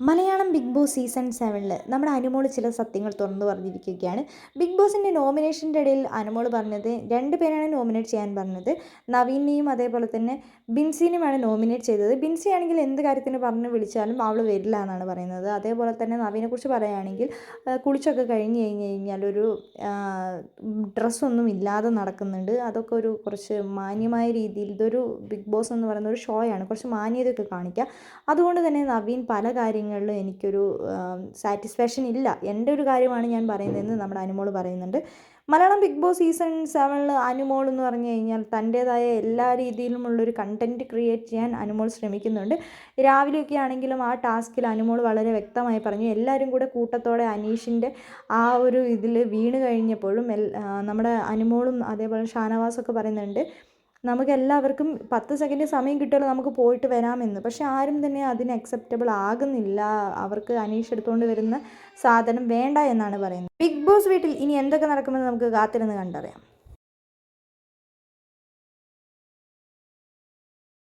Malayalam big boss season സെവനിൽ നമ്മുടെ അനുമോൾ ചില സത്യങ്ങൾ തുറന്നു പറഞ്ഞിരിക്കുകയാണ്. ബിഗ് ബോസിന്റെ നോമിനേഷന്റെ ഇടയിൽ അനുമോൾ പറഞ്ഞത് രണ്ട് പേരാണ് നോമിനേറ്റ് ചെയ്യാൻ പറഞ്ഞത്. നവീനെയും അതേപോലെ തന്നെ ബിൻസിനെയുമാണ് നോമിനേറ്റ് ചെയ്തത്. ബിൻസി ആണെങ്കിൽ എന്ത് കാര്യത്തിന് പറഞ്ഞ് വിളിച്ചാലും അവൾ വരില്ല എന്നാണ് പറയുന്നത്. അതേപോലെ തന്നെ നവീനെക്കുറിച്ച് പറയുകയാണെങ്കിൽ കുളിച്ചൊക്കെ കഴിഞ്ഞ് കഴിഞ്ഞ് കഴിഞ്ഞാൽ ഒരു ഡ്രസ്സൊന്നും ഇല്ലാതെ നടക്കുന്നുണ്ട്. അതൊക്കെ ഒരു കുറച്ച് മാന്യമായ രീതിയിൽ ഇതൊരു ബിഗ് ബോസ് എന്ന് പറയുന്ന ഒരു ഷോയാണ്. കുറച്ച് മാന്യതയൊക്കെ കാണിക്കുക അതുകൊണ്ട് തന്നെ നവീൻ പല കാര്യങ്ങളിലും എനിക്കൊരു സാറ്റിസ്ഫാക്ഷൻ ഇല്ല. എന്റെ ഒരു കാര്യമാണ് ഞാൻ പറയുന്നതെന്ന് നമ്മുടെ അനുമോൾ പറയുന്നുണ്ട്. മലയാളം ബിഗ് ബോസ് സീസൺ സെവനിൽ അനുമോൾ എന്ന് പറഞ്ഞു കഴിഞ്ഞാൽ തന്റേതായ എല്ലാ രീതിയിലുമുള്ളൊരു കണ്ടന്റ് ക്രിയേറ്റ് ചെയ്യാൻ അനുമോൾ ശ്രമിക്കുന്നുണ്ട്. രാവിലെയൊക്കെ ആണെങ്കിലും ആ ടാസ്കിൽ അനുമോൾ വളരെ വ്യക്തമായി പറഞ്ഞു. എല്ലാവരും കൂടെ കൂട്ടത്തോടെ അനീഷിന്റെ ആ ഒരു ഇതിൽ വീണ് കഴിഞ്ഞപ്പോഴും നമ്മുടെ അനുമോളും അതേപോലെ ഷാനവാസൊക്കെ പറയുന്നുണ്ട് നമുക്ക് എല്ലാവർക്കും പത്ത് സെക്കൻഡ് സമയം കിട്ടുമല്ലോ നമുക്ക് പോയിട്ട് വരാമെന്ന്. പക്ഷേ ആരും തന്നെ അതിന് അക്സെപ്റ്റബിൾ ആകുന്നില്ല. അവർക്ക് അനീഷ് എടുത്തുകൊണ്ട് വരുന്ന സാധനം വേണ്ട എന്നാണ് പറയുന്നത്. ബിഗ് ബോസ് വീട്ടിൽ ഇനി എന്തൊക്കെ നടക്കുമെന്ന് നമുക്ക് കാത്തിരുന്ന് കണ്ടറിയാം.